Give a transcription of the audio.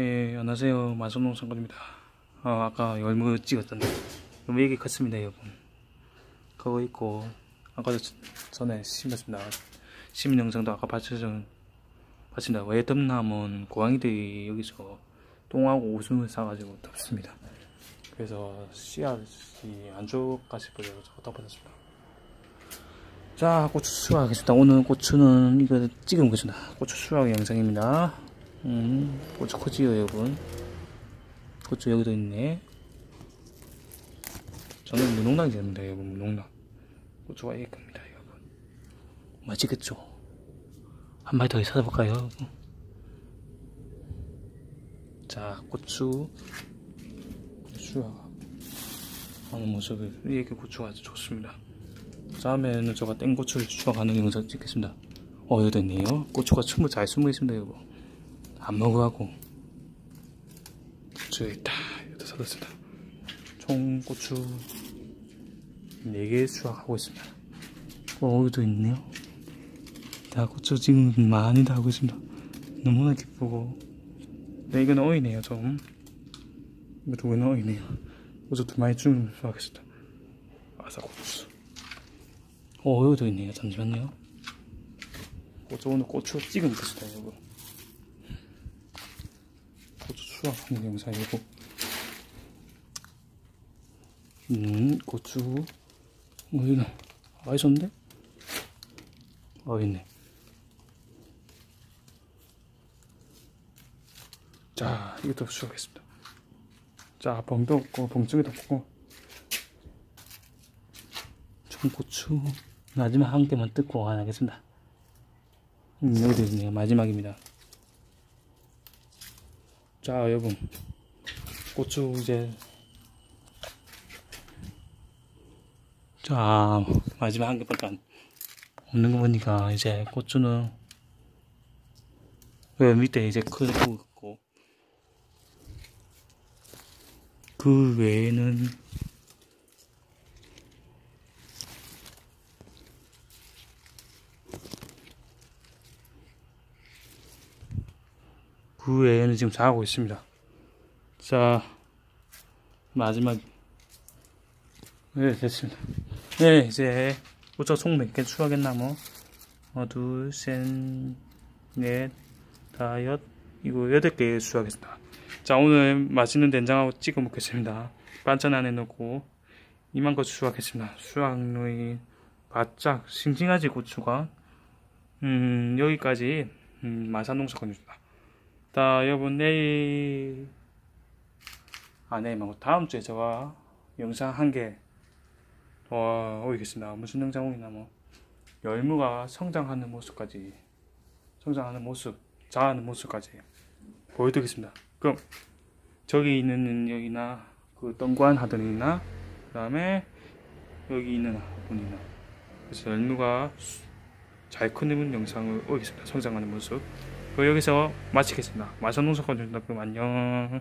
네, 안녕하세요. 마선농 상권입니다. 어, 아까 열무 찍었던데 너무 얘기 컸습니다, 여러분. 그거 있고 아까 전에 심었습니다. 심은 영상도 아까 봤었던 봤습니다. 왜 덤나면 고양이들이 여기서 똥하고 오줌을 싸가지고 덮습니다. 그래서 씨앗이 안 좋을까 싶어서 덮어놨습니다. 자, 고추 수확하겠습니다. 오늘 고추는 이거 찍은 것입니다. 고추 수확 영상입니다. 음, 고추 커지요, 여러분. 고추 여기도 있네. 저는 무농락이 됩니다, 여러분, 무농락. 고추가 이게 겁니다, 여러분. 맛있겠죠? 한 마리 더 찾아볼까요, 여러분? 자, 고추. 고추가 하는 모습을, 이렇게 고추가 아주 좋습니다. 다음에는 제가 땡고추를 추가하는 영상 찍겠습니다. 어, 여기도 있네요. 고추가 숨을 잘 숨어 있습니다, 여러분. 안 먹어하고. 고추 있다 여기다 사뒀습니다. 총 고추 4개 수확하고 있습니다. 어, 여기도 있네요. 다 고추 지금 많이 다 하고 있습니다. 너무나 기쁘고. 네 이건 어이네요 좀. 두 개는 어이네요. 고추 두 마리 좀 수확했습니다. 아사 고추. 어 여기도 있네요. 잠시만요. 고추 오늘 고추 찍은 것이다 여러분 고추 수확하는 영상이고 음 고추. 어디나 아 있었는데? 어 있네. 자 이것도 수확했습니다. 자 벙도 없고 벙쪽에도 없고. 청고추. 마지막 한 개만 뜯고 가야겠습니다. 음, 여기도 있네요 마지막입니다 자 여러분. 고추 이제. 자 마지막 한 개밖에 없는 거 보니까 이제 고추는 그 밑에 이제 크고 있고. 그 외에는 그 외에는 지금 잘하고 있습니다. 자, 마지막. 네, 됐습니다. 네, 이제, 우짜 총몇 개 추가겠나, 뭐. 어, 둘, 셋, 넷, 다섯, 이거 여덟 개 수확했습니다. 자, 오늘 맛있는 된장하고 찍어 먹겠습니다. 반찬 안에 넣고, 이만 거 수확했습니다. 수확의 바짝 싱싱하지 고추가. 음, 여기까지, 음, 마산농사 건입니다. 자, 여러분 내일 아 내일 말고 다음 주에 제가 영상 한개더 올리겠습니다. 무슨 영상 올리나 뭐 열무가 성장하는 모습까지 성장하는 모습, 자라는 모습까지 보여드리겠습니다. 그럼 저기 있는 여기나 그 덩관 하더니나 그 다음에 여기 있는 분이나 그래서 열무가 잘 크는 영상을 올리겠습니다. 성장하는 모습. 여기서 마치겠습니다. 준다. 그럼 안녕.